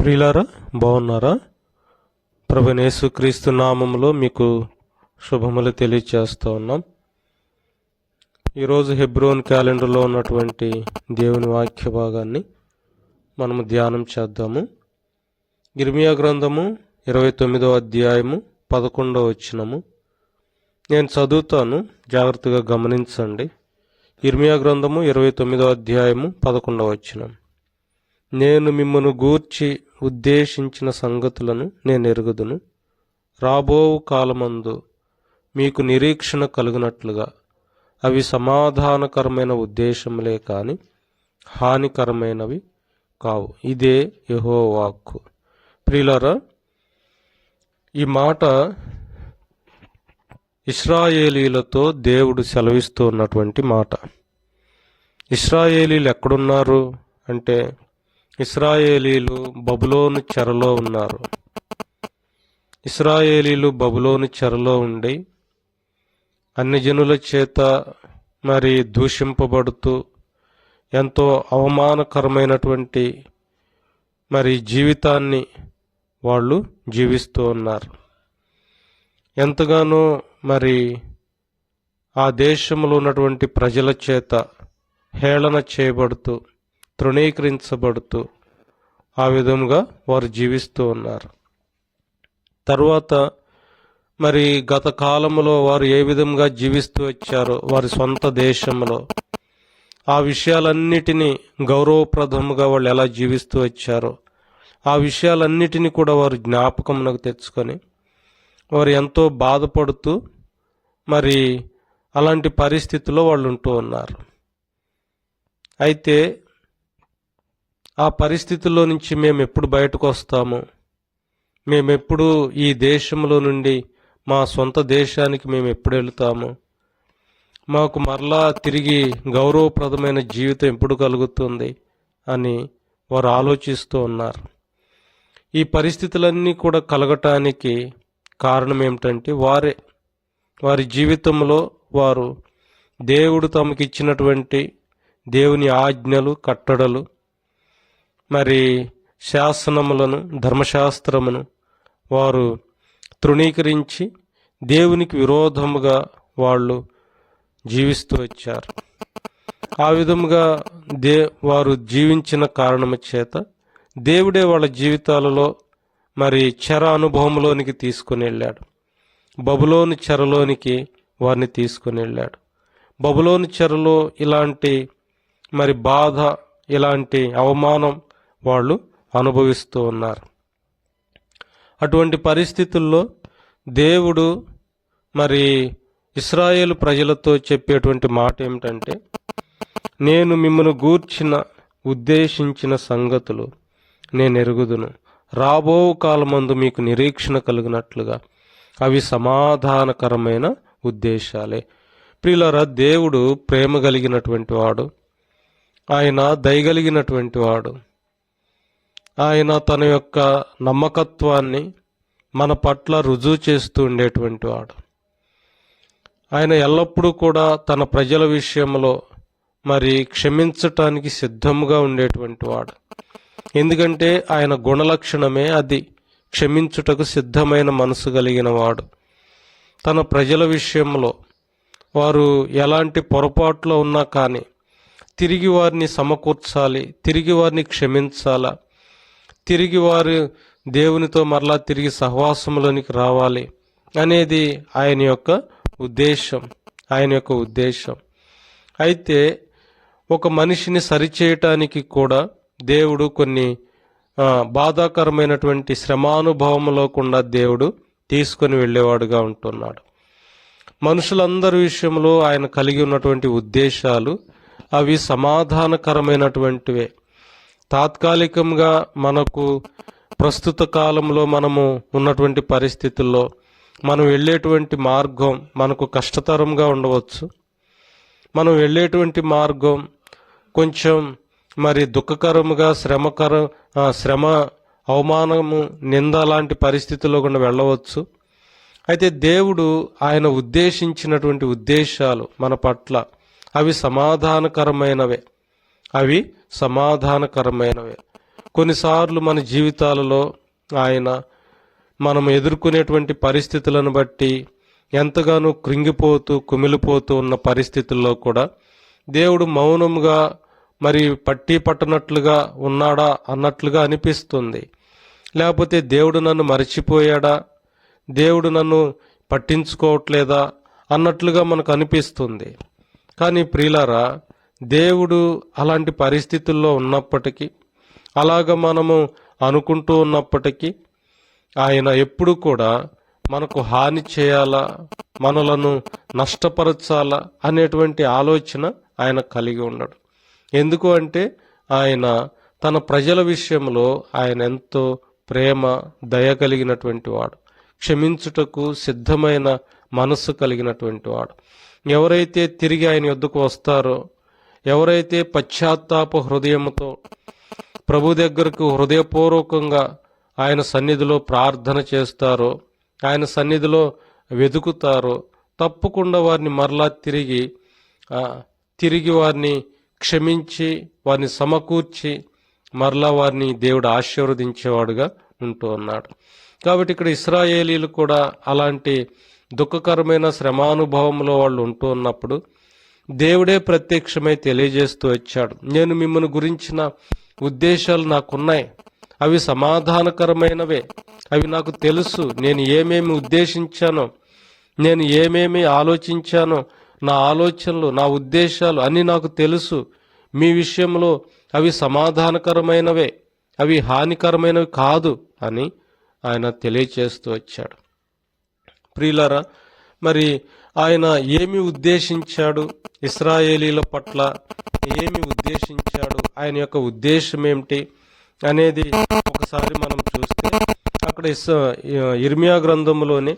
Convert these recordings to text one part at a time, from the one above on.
ప్రియులారా బాగున్నారా? ప్రభు క్రీస్తు నామంలో మీకు శుభములు తెలియచేస్తూ ఉన్నాం. ఈరోజు హెబ్రోన్ క్యాలెండర్లో ఉన్నటువంటి దేవుని వాక్య భాగాన్ని మనము ధ్యానం చేద్దాము. ఇర్మియా గ్రంథము ఇరవై తొమ్మిదో అధ్యాయము పదకొండవ వచ్చినము నేను చదువుతాను జాగ్రత్తగా గమనించండి. ఇర్మియా గ్రంథము ఇరవై తొమ్మిదో అధ్యాయము పదకొండవ వచ్చినము నేను మిమ్మను గూర్చి ఉద్దేశించిన సంగతులను నేను ఎరుగుదును. రాబోవు కాలమందు మీకు నిరీక్షణ కలుగునట్లుగా అవి సమాధానకరమైన ఉద్దేశములే కాని హానికరమైనవి కావు. ఇదే యహో వాక్కు ప్రియులరా ఈ మాట ఇస్రాయేలీలతో దేవుడు సెలవిస్తూ ఉన్నటువంటి మాట. ఇస్రాయేలీలు ఎక్కడున్నారు అంటే ఇస్రాయేలీలు బబులోను చెరలో ఉన్నారు. ఇస్రాయేలీలు బబులోను చెరలో ఉండి అన్ని జనుల చేత మరి దూషింపబడుతూ ఎంతో అవమానకరమైనటువంటి మరి జీవితాన్ని వాళ్ళు జీవిస్తూ ఉన్నారు. ఎంతగానో మరి ఆ దేశంలో ఉన్నటువంటి ప్రజల చేత హేళన చేయబడుతూ తృణీకరించబడుతూ ఆ విధంగా వారు జీవిస్తూ ఉన్నారు. తరువాత మరి గత కాలంలో వారు ఏ విధంగా జీవిస్తూ వచ్చారో వారి సొంత దేశంలో ఆ విషయాలన్నిటినీ గౌరవప్రదముగా వాళ్ళు ఎలా జీవిస్తూ వచ్చారో ఆ విషయాలన్నిటినీ కూడా వారు జ్ఞాపకమునకు తెచ్చుకొని వారు ఎంతో బాధపడుతూ మరి అలాంటి పరిస్థితిలో వాళ్ళు ఉంటూ ఉన్నారు. అయితే ఆ పరిస్థితుల్లో నుంచి మేము ఎప్పుడు బయటకు వస్తాము? మేమెప్పుడు ఈ దేశంలో నుండి మా సొంత దేశానికి మేము ఎప్పుడు వెళుతాము? మాకు మరలా తిరిగి గౌరవప్రదమైన జీవితం ఎప్పుడు కలుగుతుంది అని వారు ఆలోచిస్తూ ఉన్నారు. ఈ పరిస్థితులన్నీ కూడా కలగటానికి కారణం ఏమిటంటే వారే. వారి జీవితంలో వారు దేవుడు తమకిచ్చినటువంటి దేవుని ఆజ్ఞలు కట్టడలు మరి శాసనములను ధర్మశాస్త్రమును వారు తృణీకరించి దేవునికి విరోధముగా వాళ్ళు జీవిస్తూ వచ్చారు. ఆ విధముగా దే వారు జీవించిన కారణము చేత దేవుడే వాళ్ళ జీవితాలలో మరి చెర అనుభవంలోనికి తీసుకుని వెళ్ళాడు. బబులోని చెరలోనికి వారిని తీసుకుని వెళ్ళాడు. బబులోని చెరలో ఇలాంటి మరి బాధ ఇలాంటి అవమానం వాళ్ళు అనుభవిస్తూ ఉన్నారు. అటువంటి పరిస్థితుల్లో దేవుడు మరి ఇస్రాయేల్ ప్రజలతో చెప్పేటువంటి మాట ఏమిటంటే నేను మిమ్మల్ని గూర్చిన ఉద్దేశించిన సంగతులు నేను ఎరుగుదును. రాబో కాలమందు మీకు నిరీక్షణ కలిగినట్లుగా అవి సమాధానకరమైన ఉద్దేశాలే. ప్రియులరా దేవుడు ప్రేమ కలిగినటువంటి వాడు. ఆయన దయగలిగినటువంటి వాడు. ఆయన తన యొక్క నమ్మకత్వాన్ని మన పట్ల రుజువు చేస్తూ ఉండేటువంటి వాడు. ఆయన ఎల్లప్పుడూ కూడా తన ప్రజల విషయంలో మరి క్షమించటానికి సిద్ధంగా ఉండేటువంటి వాడు. ఎందుకంటే ఆయన గుణలక్షణమే అది. క్షమించుటకు సిద్ధమైన మనసు కలిగిన వాడు. తన ప్రజల విషయంలో వారు ఎలాంటి పొరపాట్లో ఉన్నా కానీ తిరిగి వారిని సమకూర్చాలి తిరిగి వారిని క్షమించాలా తిరిగి వారు దేవునితో మరలా తిరిగి సహవాసంలోనికి రావాలి అనేది ఆయన యొక్క ఉద్దేశం. ఆయన యొక్క ఉద్దేశం. అయితే ఒక మనిషిని సరిచేయటానికి కూడా దేవుడు కొన్ని బాధాకరమైనటువంటి శ్రమానుభవంలో కూడా దేవుడు తీసుకొని వెళ్ళేవాడుగా ఉంటున్నాడు. మనుషులందరి విషయంలో ఆయన కలిగి ఉన్నటువంటి ఉద్దేశాలు అవి సమాధానకరమైనటువంటివే. తాత్కాలికంగా మనకు ప్రస్తుత కాలంలో మనము ఉన్నటువంటి పరిస్థితుల్లో మనం వెళ్ళేటువంటి మార్గం మనకు కష్టతరంగా ఉండవచ్చు. మనం వెళ్ళేటువంటి మార్గం కొంచెం మరి దుఃఖకరముగా శ్రమకర శ్రమ అవమానము నింద లాంటి పరిస్థితుల్లో కూడా వెళ్ళవచ్చు. అయితే దేవుడు ఆయన ఉద్దేశించినటువంటి ఉద్దేశాలు మన పట్ల అవి సమాధానకరమైనవే. అవి సమాధానకరమైనవే. కొన్నిసార్లు మన జీవితాలలో ఆయన మనం ఎదుర్కొనేటువంటి పరిస్థితులను బట్టి ఎంతగానో కృంగిపోతూ కుమిలిపోతూ ఉన్న పరిస్థితుల్లో కూడా దేవుడు మౌనంగా మరి పట్టి పట్టనట్లుగా ఉన్నాడా అన్నట్లుగా అనిపిస్తుంది. లేకపోతే దేవుడు నన్ను మర్చిపోయాడా? దేవుడు నన్ను పట్టించుకోవట్లేదా? అన్నట్లుగా మనకు అనిపిస్తుంది. కానీ ప్రియులారా దేవుడు అలాంటి పరిస్థితుల్లో ఉన్నప్పటికీ అలాగ మనము అనుకుంటూ ఉన్నప్పటికీ ఆయన ఎప్పుడు కూడా మనకు హాని చేయాలా మనలను నష్టపరచాలా అనేటువంటి ఆలోచన ఆయన కలిగి ఉన్నాడు ఎందుకు అంటే ఆయన తన ప్రజల విషయంలో ఆయన ఎంతో ప్రేమ దయ కలిగినటువంటి వాడు. క్షమించుటకు సిద్ధమైన మనస్సు కలిగినటువంటి వాడు. ఎవరైతే తిరిగి ఆయన యొద్దకు వస్తారో ఎవరైతే పశ్చాత్తాప హృదయంతో ప్రభు దగ్గరకు హృదయపూర్వకంగా ఆయన సన్నిధిలో ప్రార్థన చేస్తారో ఆయన సన్నిధిలో వెతుకుతారో తప్పకుండా వారిని మరలా తిరిగి తిరిగి వారిని క్షమించి వారిని సమకూర్చి మరలా వారిని దేవుడు ఆశీర్వదించేవాడుగా ఉంటూ ఉన్నాడు. కాబట్టి ఇక్కడ ఇస్రాయేలీలు కూడా అలాంటి దుఃఖకరమైన శ్రమానుభవంలో వాళ్ళు ఉంటూ ఉన్నప్పుడు దేవుడే ప్రత్యక్షమై తెలియజేస్తూ వచ్చాడు. నేను మిమ్మల్ని గురించిన ఉద్దేశాలు నాకున్నాయి. అవి సమాధానకరమైనవే. అవి నాకు తెలుసు. నేను ఏమేమి ఉద్దేశించానో నేను ఏమేమి ఆలోచించానో నా ఆలోచనలు నా ఉద్దేశాలు అన్నీ నాకు తెలుసు. మీ విషయంలో అవి సమాధానకరమైనవే. అవి హానికరమైనవి కాదు అని ఆయన తెలియచేస్తూ వచ్చాడు. ప్రియులరా మరి ఆయన ఏమి ఉద్దేశించాడు? ఇస్రాయేలీల పట్ల ఏమి ఉద్దేశించాడు? ఆయన యొక్క ఉద్దేశం ఏమిటి అనేది ఒకసారి మనం చూస్తే అక్కడ ఇస్ ఇర్మియా గ్రంథంలోని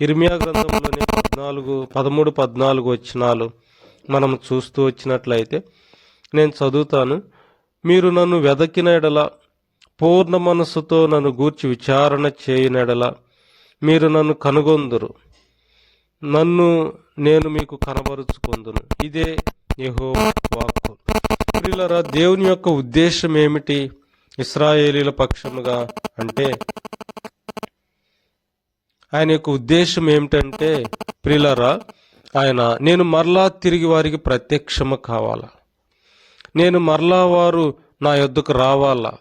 ఇర్మియా గ్రంథంలోని పద్నాలుగు పదమూడు పద్నాలుగు వచ్చినాలు మనం చూస్తూ వచ్చినట్లయితే నేను చదువుతాను. మీరు నన్ను వెదకిన ఎడల పూర్ణ మనస్సుతో నన్ను గూర్చి విచారణ చేయనెడల ఎడల మీరు నన్ను కనుగొందురు. నన్ను నేను మీకు కనబరుచుకుందును. ఇదే యహో వాక్కు. ప్రియులరా దేవుని యొక్క ఉద్దేశం ఏమిటి? ఇస్రాయేలీల పక్షముగా అంటే ఆయన యొక్క ఉద్దేశం ఏమిటంటే ప్రియులరా ఆయన నేను మరలా తిరిగి వారికి ప్రత్యక్షము కావాలా? నేను మరలా వారు నా యొద్దకు రావాలా?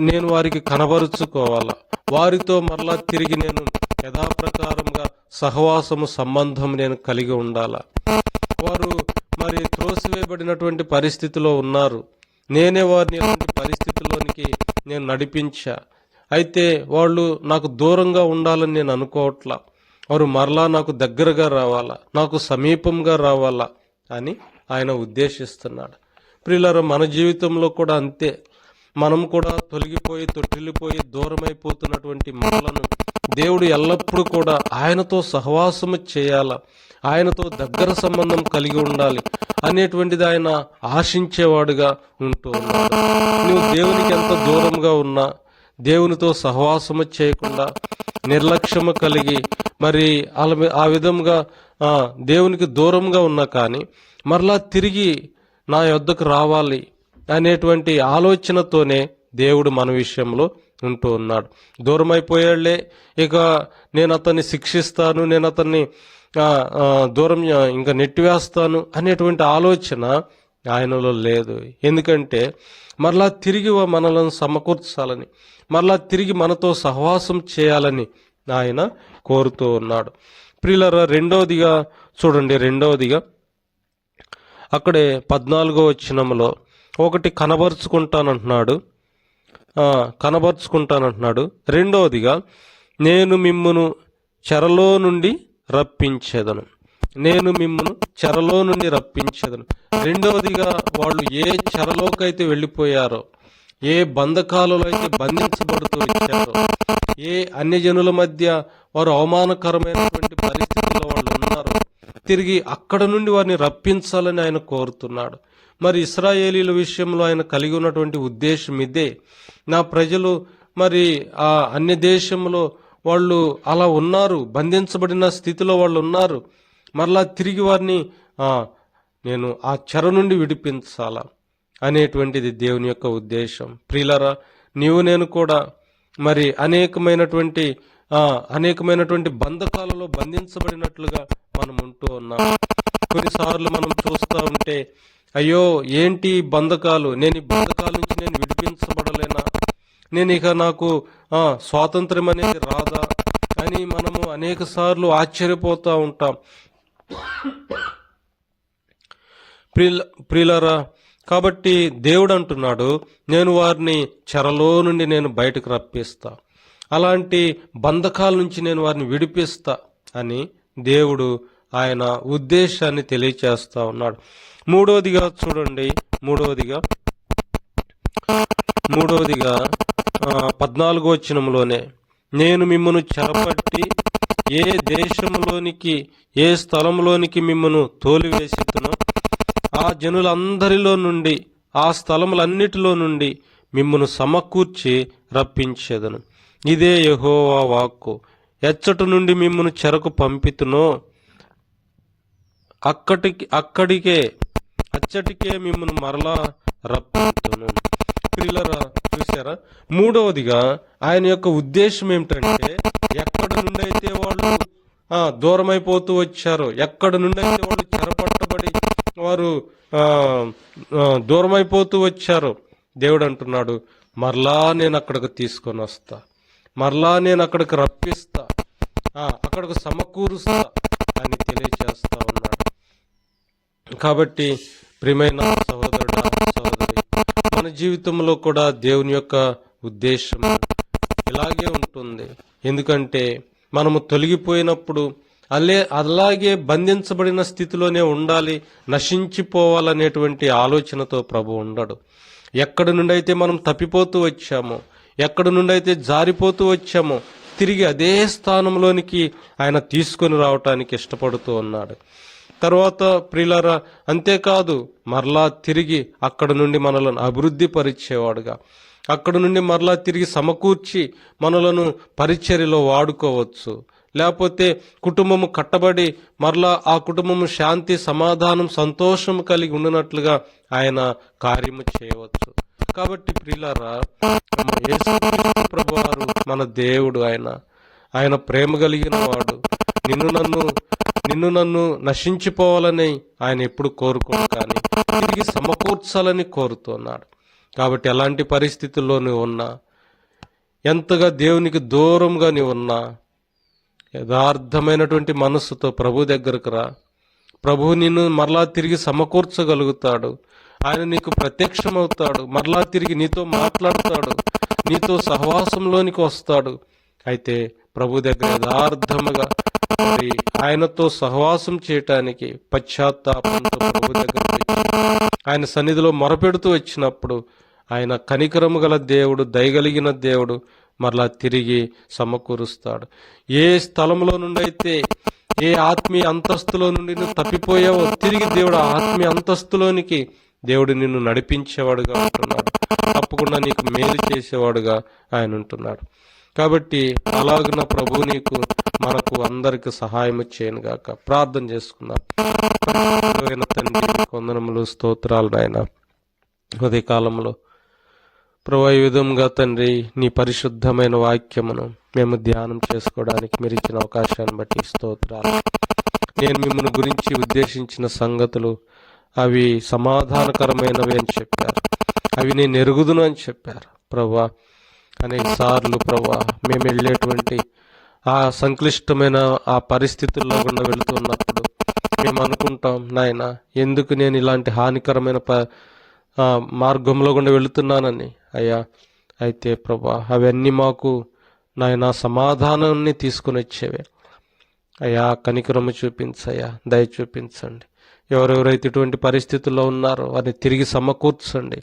నేను వారికి కనబరుచుకోవాలా? వారితో మరలా తిరిగి నేను యథాప్రకారంగా సహవాసము సంబంధం నేను కలిగి ఉండాలా? వారు మరి త్రోసివేయబడినటువంటి పరిస్థితిలో ఉన్నారు. నేనే వారిని ఇలాంటి పరిస్థితిలోనికి నేను నడిపించా. అయితే వాళ్ళు నాకు దూరంగా ఉండాలని నేను అనుకోవట్లా. వారు మరలా నాకు దగ్గరగా రావాలా? నాకు సమీపంగా రావాలా? అని ఆయన ఉద్దేశిస్తున్నాడు. ప్రియులారా మన జీవితంలో కూడా అంతే. మనం కూడా తొలగిపోయి తొట్టిల్లిపోయి దూరమైపోతున్నటువంటి మనలను దేవుడు ఎల్లప్పుడూ కూడా ఆయనతో సహవాసము చేయాల. ఆయనతో దగ్గర సంబంధం కలిగి ఉండాలి అనేటువంటిది ఆయన ఆశించేవాడుగా ఉంటూ ఉన్నాడు. నువ్వు దేవునికి ఎంత దూరంగా ఉన్నా దేవునితో సహవాసము చేయకుండా నిర్లక్ష్యము కలిగి మరి ఆ విధంగా దేవునికి దూరంగా ఉన్నా కానీ మరలా తిరిగి నా యొద్దకు రావాలి. అనేటువంటి ఆలోచనతోనే దేవుడు మన విషయంలో ఉంటూ ఉన్నాడు. దూరమైపోయాళ్ళే. ఇక నేను అతన్ని శిక్షిస్తాను నేను అతన్ని దూరం ఇంకా నెట్టివేస్తాను అనేటువంటి ఆలోచన ఆయనలో లేదు. ఎందుకంటే మరలా తిరిగి మనలను సమకూర్చాలని మరలా తిరిగి మనతో సహవాసం చేయాలని ఆయన కోరుతూ ఉన్నాడు. ప్రియులరా రెండవదిగా చూడండి రెండవదిగా అక్కడే పద్నాలుగో వచ్చినంలో ఒకటి కనబరుచుకుంటానంటున్నాడు. కనబరుచుకుంటానంటున్నాడు. రెండవదిగా నేను మిమ్మును చెరలో నుండి రప్పించేదను. నేను మిమ్మును చెరలో నుండి రప్పించేదను. రెండవదిగా వాళ్ళు ఏ చెరలోకైతే వెళ్ళిపోయారో ఏ బంధకాలలో అయితే బంధించబడుతూ వచ్చారో ఏ అన్యజనుల మధ్య వారు అవమానకరమైనటువంటి పరిస్థితుల్లో వాళ్ళు ఉన్నారో తిరిగి అక్కడ నుండి వారిని రప్పించాలని ఆయన కోరుతున్నాడు. మరి ఇస్రాయేలీల విషయంలో ఆయన కలిగి ఉన్నటువంటి ఉద్దేశం ఇదే. నా ప్రజలు మరి ఆ అన్య దేశంలో వాళ్ళు అలా ఉన్నారు బంధించబడిన స్థితిలో వాళ్ళు ఉన్నారు. మరలా తిరిగి వారిని నేను ఆ చెర నుండి విడిపించాలా అనేటువంటిది దేవుని యొక్క ఉద్దేశం. ప్రియులరా నీవు నేను కూడా మరి అనేకమైనటువంటి అనేకమైనటువంటి బంధకాలలో బంధించబడినట్లుగా మనం ఉంటూ ఉన్నాం. కొన్నిసార్లు మనం చూస్తూ ఉంటే అయ్యో ఏంటి బంధకాలు? నేను ఈ బంధకాల నుంచి నేను విడిపించబడలేనా? నేను ఇక నాకు స్వాతంత్రం అనేది రాదా? అని మనము అనేక సార్లు ఆశ్చర్యపోతూ ఉంటాం. ప్రియుల ప్రిలరా కాబట్టి దేవుడు అంటున్నాడు నేను వారిని చెరలో నుండి నేను బయటకు రప్పిస్తా. అలాంటి బంధకాల నుంచి నేను వారిని విడిపిస్తా అని దేవుడు ఆయన ఉద్దేశాన్ని తెలియచేస్తూ ఉన్నాడు. మూడవదిగా చూడండి. మూడవదిగా మూడవదిగా పద్నాలుగో వచనంలోనే నేను మిమ్మను చెరపట్టి ఏ దేశంలోనికి ఏ స్థలంలోనికి మిమ్మను తోలివేసితునో ఆ జనులందరిలో నుండి ఆ స్థలములన్నిటిలో నుండి మిమ్మను సమకూర్చి రప్పించేదను. ఇదే యహోవా వాక్కు. ఎచ్చటి నుండి మిమ్మను చెరకు పంపితునో అక్కడికి అక్కడికే అచ్చటికే మిమ్మల్ని మరలా రప్పించును పిల్లరా చూసారా మూడవదిగా ఆయన యొక్క ఉద్దేశం ఏమిటంటే ఎక్కడి నుండి అయితే వాళ్ళు దూరమైపోతూ వచ్చారు ఎక్కడి నుండి అయితే వాళ్ళు చెరపట్టబడి వారు దూరమైపోతూ వచ్చారు దేవుడు అంటున్నాడు మరలా నేను అక్కడికి తీసుకొని వస్తా. మరలా నేను అక్కడికి రప్పిస్తా. అక్కడికి సమకూరుస్తా అని తెలియచేస్తా ఉన్నాడు. కాబట్టి ప్రియమైన సహోదరుడా సహోదరి మన జీవితంలో కూడా దేవుని యొక్క ఉద్దేశం ఇలాగే ఉంటుంది. ఎందుకంటే మనము తొలగిపోయినప్పుడు అలే అలాగే బంధించబడిన స్థితిలోనే ఉండాలి నశించిపోవాలనేటువంటి ఆలోచనతో ప్రభు ఉండడు. ఎక్కడి నుండి అయితే మనం తప్పిపోతూ వచ్చామో ఎక్కడి నుండి అయితే జారిపోతూ వచ్చామో తిరిగి అదే స్థానంలోనికి ఆయన తీసుకొని రావటానికి ఇష్టపడుతూ ఉన్నాడు. తర్వాత ప్రిలరా అంతేకాదు మరలా తిరిగి అక్కడ నుండి మనలను అభివృద్ధి పరిచేవాడుగా. అక్కడ నుండి మరలా తిరిగి సమకూర్చి మనలను పరిచర్యలో వాడుకోవచ్చు. లేకపోతే కుటుంబము కట్టబడి మరలా ఆ కుటుంబము శాంతి సమాధానం సంతోషం కలిగి ఉండినట్లుగా ఆయన కార్యము చేయవచ్చు. కాబట్టి ప్రిలరా ప్రభు ప్రభువారు మన దేవుడు ఆయన. ఆయన ప్రేమ కలిగిన వాడు. నిన్ను నన్ను నిన్ను నన్ను నశించిపోవాలని ఆయన ఎప్పుడు కోరుకోడు కానీ తిరిగి సమకూర్చాలని కోరుతున్నాడు. కాబట్టి ఎలాంటి పరిస్థితుల్లో నువ్వు ఉన్నా ఎంతగా దేవునికి దూరంగా నీవు ఉన్నా యథార్థమైనటువంటి మనస్సుతో ప్రభు దగ్గరకు రా. ప్రభు నిన్ను మరలా తిరిగి సమకూర్చగలుగుతాడు. ఆయన నీకు ప్రత్యక్షమవుతాడు. మరలా తిరిగి నీతో మాట్లాడతాడు. నీతో సహవాసంలోనికి వస్తాడు. అయితే ప్రభు దగ్గర యథార్థముగా మరి ఆయనతో సహవాసం చేయటానికి పశ్చాత్తాపంతో ప్రభు దగ్గర ఆయన సన్నిధిలో మొరపెడుతూ వచ్చినప్పుడు ఆయన కనికరము గల దేవుడు దయగలిగిన దేవుడు మరలా తిరిగి సమకూరుస్తాడు. ఏ స్థలంలో నుండి అయితే ఏ ఆత్మీయ అంతస్తులో నుండి నువ్వు తప్పిపోయావో తిరిగి దేవుడు ఆత్మీయ అంతస్తులోనికి దేవుడు నిన్ను నడిపించేవాడుగా ఉంటున్నాడు. తప్పకుండా నీకు మేలు చేసేవాడుగా ఆయన ఉంటున్నాడు. కాబట్టి అలాగున ప్రభు నీకు మనకు అందరికి సహాయం చేయను గాక. ప్రార్థన చేసుకుందాం. తండ్రి కొందనములు స్తోత్రాలు నాయన. ఉదయకాలంలో ప్రభు ఈ విధంగా తండ్రి నీ పరిశుద్ధమైన వాక్యమును మేము ధ్యానం చేసుకోవడానికి మీరు ఇచ్చిన అవకాశాన్ని బట్టి స్తోత్రాలు. నేను మిమ్మల్ని గురించి ఉద్దేశించిన సంగతులు అవి సమాధానకరమైనవి అని చెప్పారు. అవి నేను ఎరుగుదును అని చెప్పారు. ప్రభా అనేక సార్లు ప్రభా మేము వెళ్ళేటువంటి ఆ సంక్లిష్టమైన ఆ పరిస్థితుల్లో గుండా వెళుతున్నప్పుడు మేము అనుకుంటాం నాయన ఎందుకు నేను ఇలాంటి హానికరమైన ప మార్గంలో గుండా వెళుతున్నానని? అయ్యా అయితే ప్రభా అవన్నీ మాకు నాయన సమాధానాన్ని తీసుకుని వచ్చేవే. అయ్యా కనికరము చూపించయ్యా దయ చూపించండి. ఎవరెవరైతే ఇటువంటి పరిస్థితుల్లో ఉన్నారో వారిని తిరిగి సమకూర్చండి.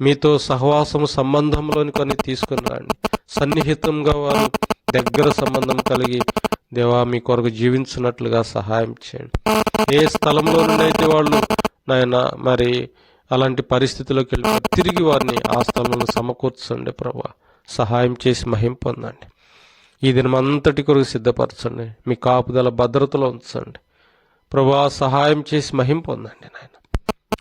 మీతో సహవాసము సంబంధంలోని కొన్ని తీసుకుని రండి. సన్నిహితంగా వారు దగ్గర సంబంధం కలిగి దేవా మీ కొరకు జీవించినట్లుగా సహాయం చేయండి. ఏ స్థలంలో నుండి వాళ్ళు నాయన మరి అలాంటి పరిస్థితిలోకి వెళ్ళి తిరిగి వారిని ఆ స్థలంలో సమకూర్చండి ప్రభా. సహాయం చేసి మహిం పొందండి. ఈ దినమంతటి అంతటి కొరకు సిద్ధపరచండి. మీ కాపుదల భద్రతలో ఉంచండి. ప్రభా సహాయం చేసి మహిం పొందండి నాయన.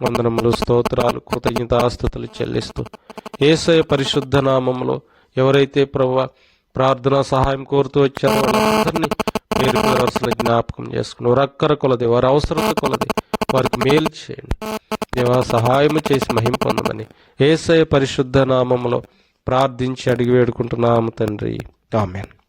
వందనములు స్తోత్రాలు కృతజ్ఞతాస్థుతులు చెల్లిస్తూ ఏసయ పరిశుద్ధ నామములో ఎవరైతే ప్రభు ప్రార్థన సహాయం కోరుతూ వచ్చారో వాళ్ళందరినీ పేరు పేరు జ్ఞాపకం చేసుకుని రక్కర కొలది వారి అవసరత కొలది వారికి మేలు చేయండి. దేవా సహాయం చేసి మహిం పొందమని ఏసయ పరిశుద్ధ నామములో ప్రార్థించి అడిగి వేడుకుంటున్నాము తండ్రి. ఆమెన్.